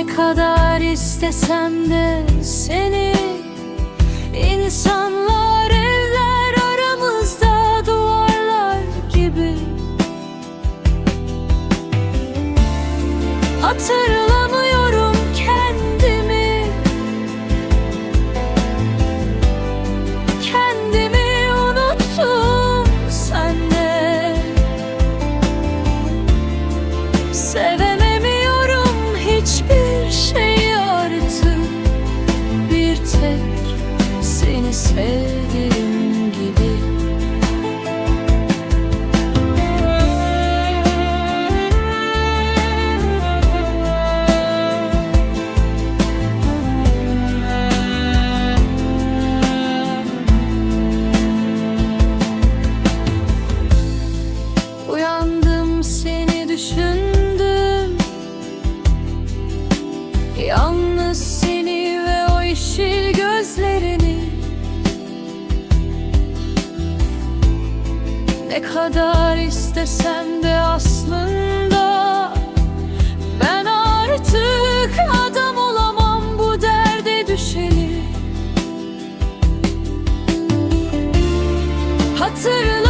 Ne kadar istesem de seni insanlar evler aramızda duvarlar gibi. Hatırlamıyorum kendimi. Kendimi unuttum sende Sevememiyorum Uyandım seni düşündüm. Yalnız seni Ne kadar istesem de aslında Ben artık adam olamam bu derde düşeli Hatırla